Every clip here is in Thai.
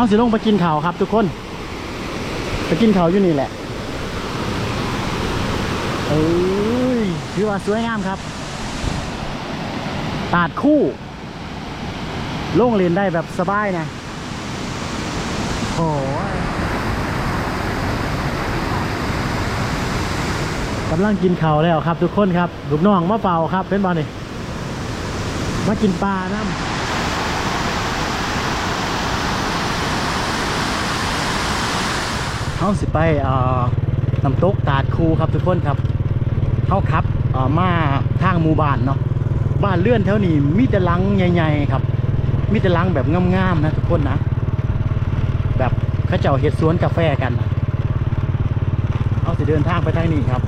เขาสิลงไปกินเขาครับ ทุกคน ไปกินเขาอยู่นี่แหละเอ้ยถือว่าสวยงามครับ ตาดคู่ ลงเรียนได้แบบสบายนะโอ้กำลังกินเขาแล้วครับ ทุกคนครับลูกน้องมาเป่าครับเป็นบอลนี่มากินปลาน้ำ เขาสิไปน้ำตกตาดคูครับทุกคนครับเขาขับมาทางหมู่บ้านเนาะบ้านเลื่อนแถวนี้มีแต่ลังใหญ่ๆครับ มีแต่ลังแบบงามๆนะทุกคนนะ แบบเขาเจ้าเห็ดสวนกาแฟกันเอาสิเดินทางไปทางนี้ครับ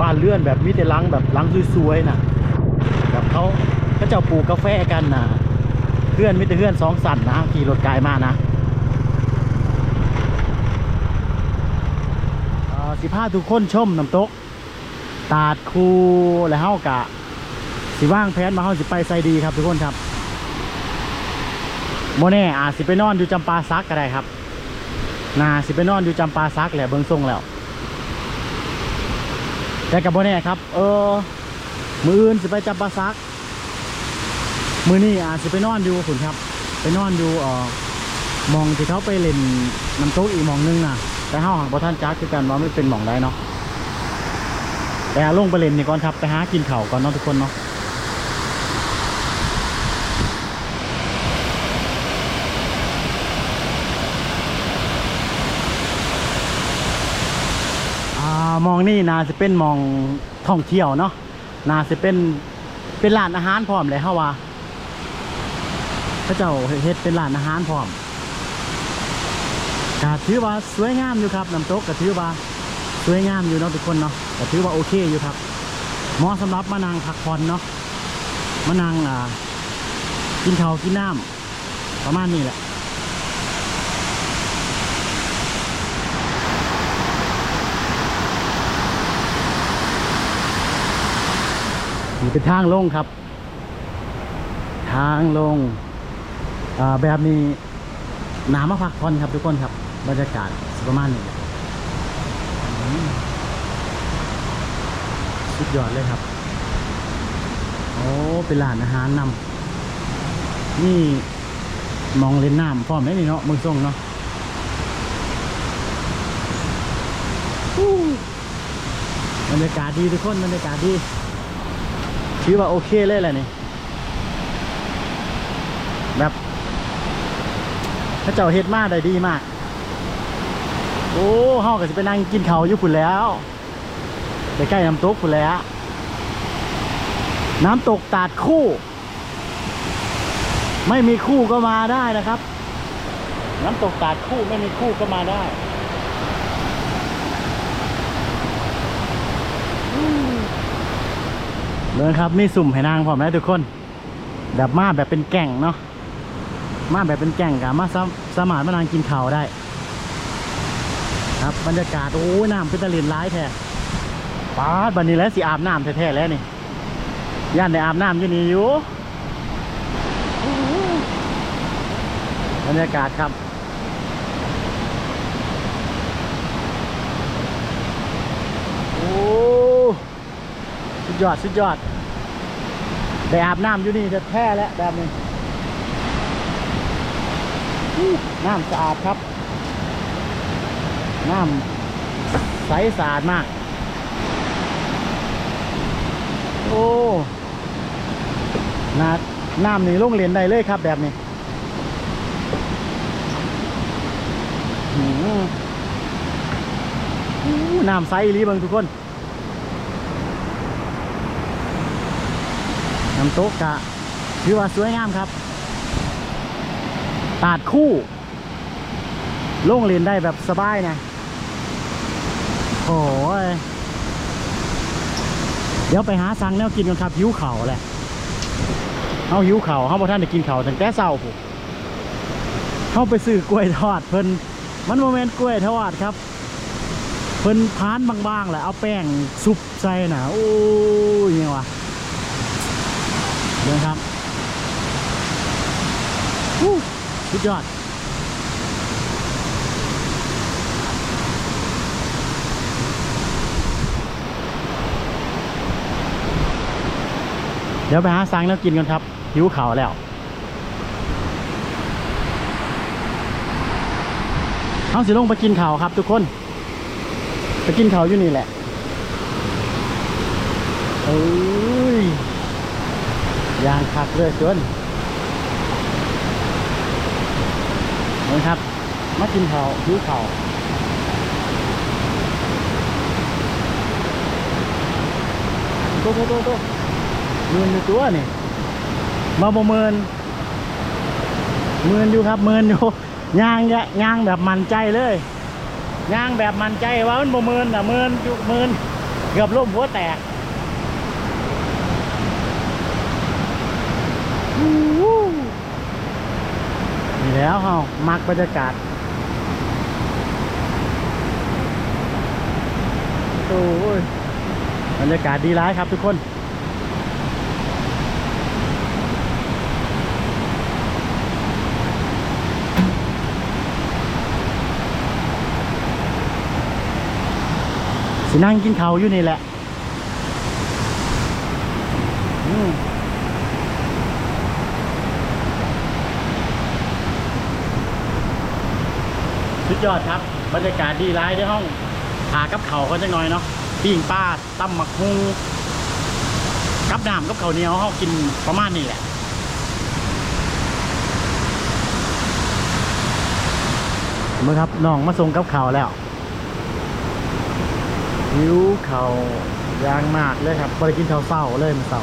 บ้านเลื่อนแบบมีแต่ลังแบบลังสวยๆนะแบบเขาเขาเจ้าปลูกกาแฟกันนะเพื่อนมิแต่เพื่อนสองสันนะขี่รถกายมานะเอ่อ สิพาทุกคนชมน้ำตก ตาดคูและเฮากะ สิว่างแผนมาเฮาสิไปไซดีครับทุกคนครับโมแน่อาจสิไปนอนอยู่จำปาซักก็ได้ครับนาสิไปนอนอยู่จำปาซักแหละเบิ่งทรงแล้วแต่กับโมแน่ครับ เออ มืออื่นสิไปจำปาซัก มือนี่อาจสิไปนอนอยู่ขุนครับ ไปนอนอยู่เออมองที่เขาไปเล่นน้ำตกอีกมองนึงนะ แต่เฮาหางบ่ท่านจักคือกันว่าไม่เป็นหมองใดเนาะแต่ลงไปเล่นนี่ก่อนครับไปหากินเข้าก่อนเนาะทุกคนเนาะมองนี่นาจะเป็นมองท่องเที่ยวเนาะนาจะเป็นเป็นร้านอาหารพร้อมเลยเฮาว่าพระเจ้าเฮ็ดเป็นร้านอาหารพร้อม ก็ถือว่าสวยงามอยู่ครับน้ำตกก็ถือว่าสวยงามอยู่เนาะทุกคนเนาะก็ถือว่าโอเคอยู่ครับเหมาะสำหรับมานั่งพักผ่อนเนาะมานั่งอ่ากินข้าวกินน้ำประมาณนี้แหละนี่เป็นทางลงครับ ทางลงอ่าแบบนี้น้ำมาพักผ่อนครับทุกคนครับ บรรยากาศประมาณนี้แหละอืมสุดยอดเลยครับ โอ้ เป็นร้านอาหารนำนี่มองเล่นน้ำพร้อมได้นี่เนาะมือส่งเนาะอู้บรรยากาศดีทุกคนบรรยากาศดีถือว่าโอเคเลยแหละนี่แบบพระเจ้าเฮ็ดมาได้ดีมาก โอ้เฮาก็สิไปนั่งกินข้าวอยู่พุ่นแล้วใกล้ๆน้ำตกพุ่นแล้ว น้ำตกตาดคู่ ไม่มีคู่ก็มาได้นะครับ น้ำตกตาดคู่ไม่มีคู่ก็มาได้เลยครับมีสุ่มให้นางพร้อมแล้วทุกคน แบบมาแบบเป็นแก่งเนาะมาแบบเป็นแก่งกับมาสาสามารถมานางกินข้าวได้ ครับบรรยากาศ โอ้ยน้ำเป็นตะลินร้ายแท้ป้าบันนี้แล้วสิอาบน้ำแท้ๆแล้วนี่ย่านได้อาบน้ำอยู่นี่อยู่บรรยากาศครับโอ้สุดยอดสุดยอดได้อาบน้ำอยู่นี่จะแท้แล้วแบบนี้น้ำสะอาดครับ น้ำใสสะอาดมาก โอ้น้ำน้ำนี่ลงเรียนได้เลยครับแบบนี้น้ำใสอีหลีเบิงทุกคน น้ำตกกะถือว่าสวยงามครับ ตาดคู่ ลงเรียนได้แบบสบายนะโอ้ยเดี๋ยวไปหาสั่งแนวกินกันครับหิวเข่าแหละเอาหิวเข่าเขาบอกท่านได้กินเข่าวตั้งแต่เช้าผมเขาไปซื้อกล้วยทอดเพิ่นมันโมเมนต์กล้วยทอดครับ เพิ่นพานบางๆแหละเอาแป้งซุปใส่นะโอ้ยยังวะเดี๋ยวครับสุดยอด เดี๋ยวไปหาสั่งแล้วกินกันครับหิวข่าวแล้วเอาสิลงไปกินข่าวครับ ทุกคน ไปกินข่าวอยู่นี่แหละเอ้ยยางคักเลยจนนี่ครับ มากินข่าวหิวข่าวโตโตโตโต มินอยู่ตัวนี่มาบ่เมินเมินอยู่ครับเมินอยู่ย่างย่างแบบมันใจเลยย่างแบบมันใจว่ามันบ่เมินอะเมินอยู่เมินเกือบล้มหัวแตกอูหูนี่แล้วเฮามักบรรยากาศโอ้ยบรรยากาศดีร้ายครับทุกคน สินั่งกินเขาอยู่นี่แหละสุดยอดครับ บรรยากาศดีร้ายในห้องหากับเขาก็จะน้อยเนาะปิ้งปลาตั้มหมักฮุงกับน้ำกับเขาเหนียวเขากินประมาณนี้แหละเมื่อครับน้องมาส่งกับเขาแล้ว หิวเขาวยางมากเลยครับบริกินข้าวเศร้าเลยมันเศร้า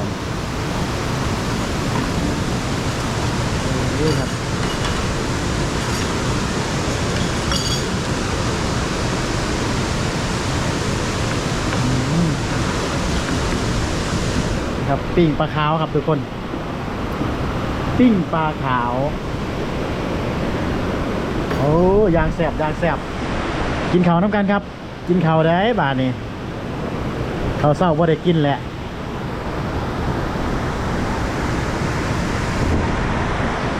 นี่ครับครับปิ้งปลาขาวครับทุกคน ปิ้งปลาขาว โอ้ยางแสบยางแสบกินขาวน้ำกันครับ กินข้าวได้บาทนี่ข้าวเศร้าว่าได้กินแหละ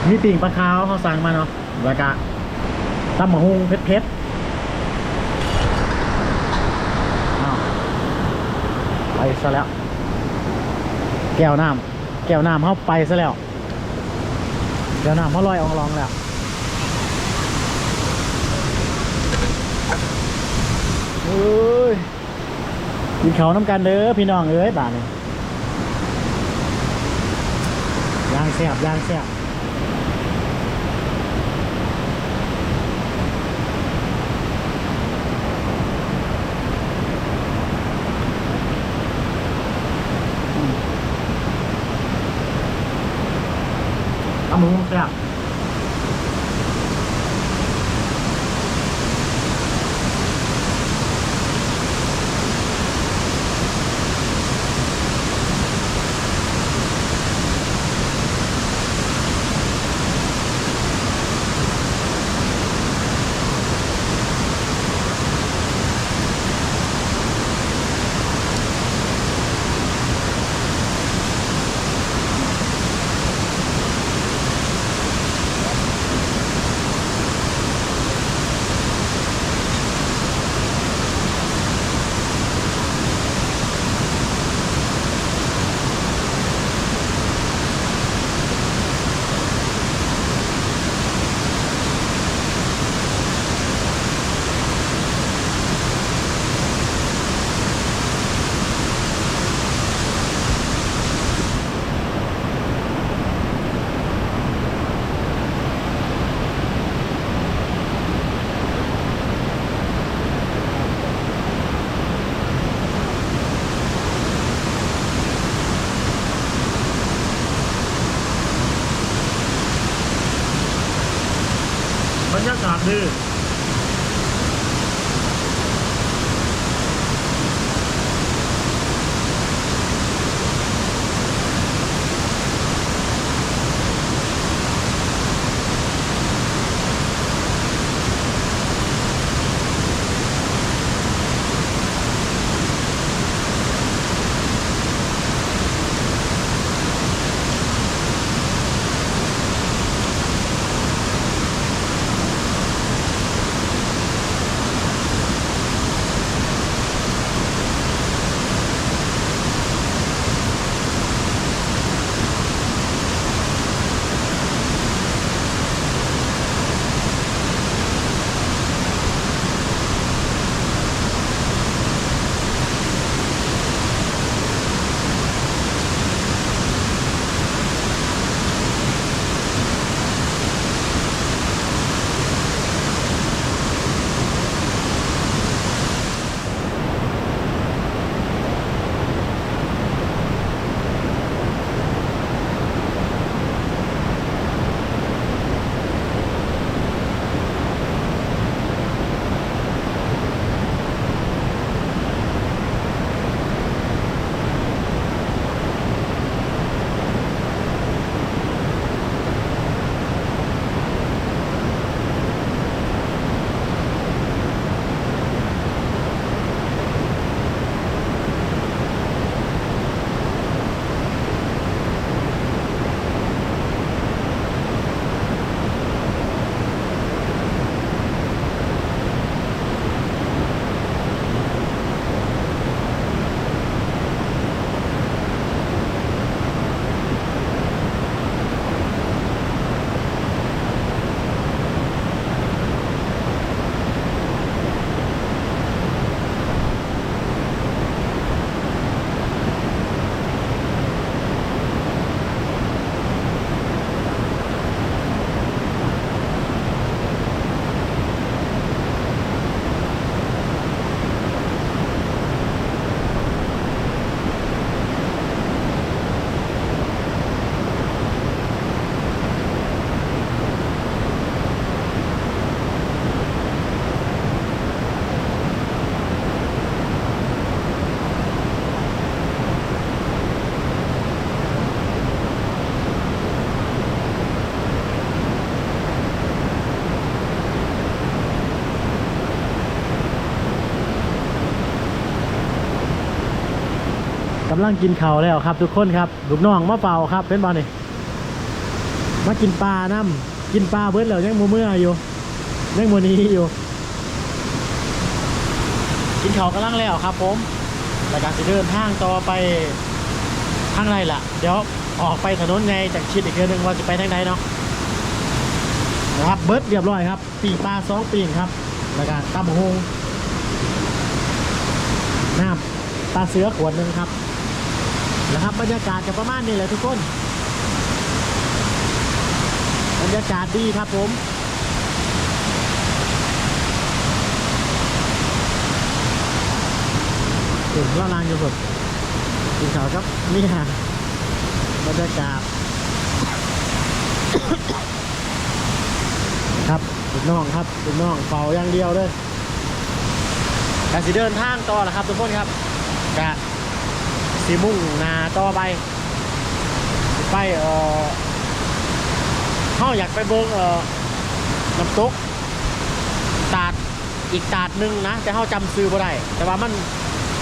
มีปิ่งปลาขาวเขาสั่งมาเนาะแล้วก็ตำมะฮุงเผ็ดเผ็ดๆไปซะแล้ว แก้วน้ำแก้วน้ำเขาไปซะแล้ว แก้วน้ำเขาลอยอองรองแล้ว เอ้ยกินเขาน้ำกันเด้อพี่น้องเอ้ยบาทนี่ย่างแซ่บย่างแซ่บอืมตำหมูแซ่บำลังกินข้าวแล้วครับ ทุกคนครับลูกน้องมาเป่าครับเป็นบอลนี่มากินปลาน้ำกินปลาเบิดแล้วยังมูเมื่ออยู่ยังมูนี้อยู่ กินข้าวกำลังแล้วครับ ผมแล้วก็จะเดินทางต่อไปทางไรล่ะ เดี๋ยวออกไปถนนไงจากชิดอีกเดือนหนึงว่าจะไปทางใดเนาะนะครับเบิร์ดเรียบร้อยครับปีปลาสองปีกครับแล้วก็ตำหงน้ำปลาเสือขวดหนึ่งครับ นะครับบรรยากาศจะประมาณนี้แหละทุกคน บรรยากาศดีครับผมถึงละลานอยู่สุดกินข้าวครับนี่ฮะบรรยากาศครับลูกน้องครับลูกน้องเป่าอย่างเดียวเลยกะสิเดินทางต่อแหละครับทุกคนครับกะ สีมุ่งนาต่อไป ไปเออเขาอยากไปเบิ้งเอ่อน้ำตกตาดอีกตาดหนึ่งนะ แต่เขาจำซื้อบ่ได้ แต่ว่ามัน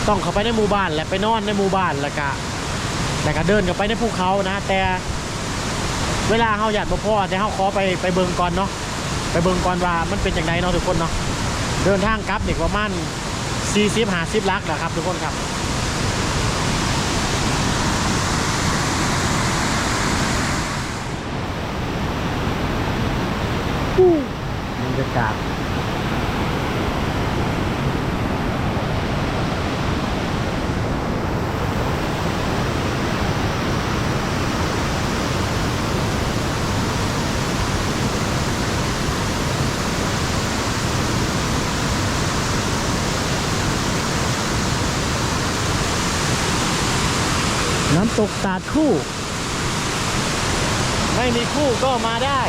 ต้องเข้าไปในหมู่บ้าน และไปนอนในหมู่บ้านแล้วก็แล้วก็เดินเข้าไปในภูเขานะ แต่เวลาเขาอยากบ่พ่อแต่เขาขอไปไปเบิงก่อนเนาะไปเบิงก่อนว่ามันเป็นอย่างไรเนาะทุกคนเนาะเดินทางกลับเด็กประมาณ40 50ลักแหละครับ ทุกคนครับ บรรยากาศน้ำตกตาดคู่ ไม่มีคู่ก็มาได้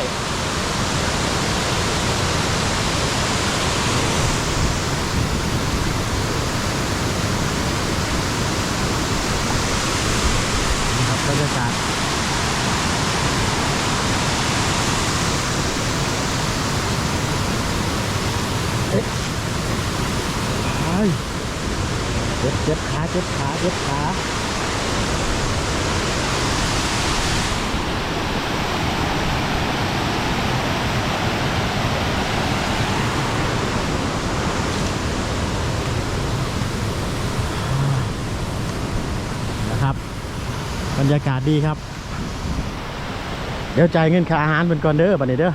นี่ครับบรรยากาศเอ๊ะไอ้เจ็บเจ็บขา เจ็บขาเจ็บขานะครับบรรยากาศดีครับ เดี๋ยวจ่ายเงินค่าอาหารเป็นก่อนเด้อบัดนี้เด้อ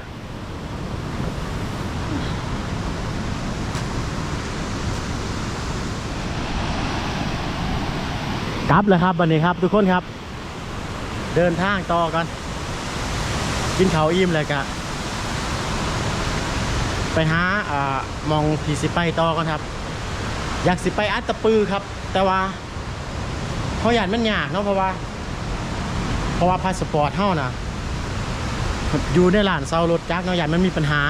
กลับแล้วครับบัดนี้ครับ ทุกคนครับ เดินทางต่อกัน กินข้าวอิ่มเลยกะไปหาอ่ามองที่สิไปต่อกันครับ อยากสิไปอัตตปือครับ แต่ว่าเพราะอยากมันยากเนาะเพราะว่า เพราะว่าพาสปอร์ตเท่านะอยู่ในร้านเซารถจักรเนาะอยากมันมีปัญหา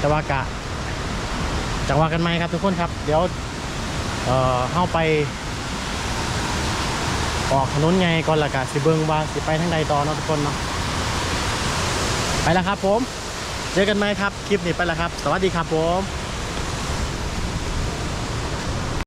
แต่ว่ากะจังว่ากันไหมครับทุกคนครับ เดี๋ยวเอ่อเข้าไป ออกถนนไงก่อนละกันสิเบิงว่าสิไปทางใดต่อเนาะทุกคนเนาะไปแล้วครับผม เจอกันไหมครับ คลิปนี้ไปแล้วครับ สวัสดีครับผม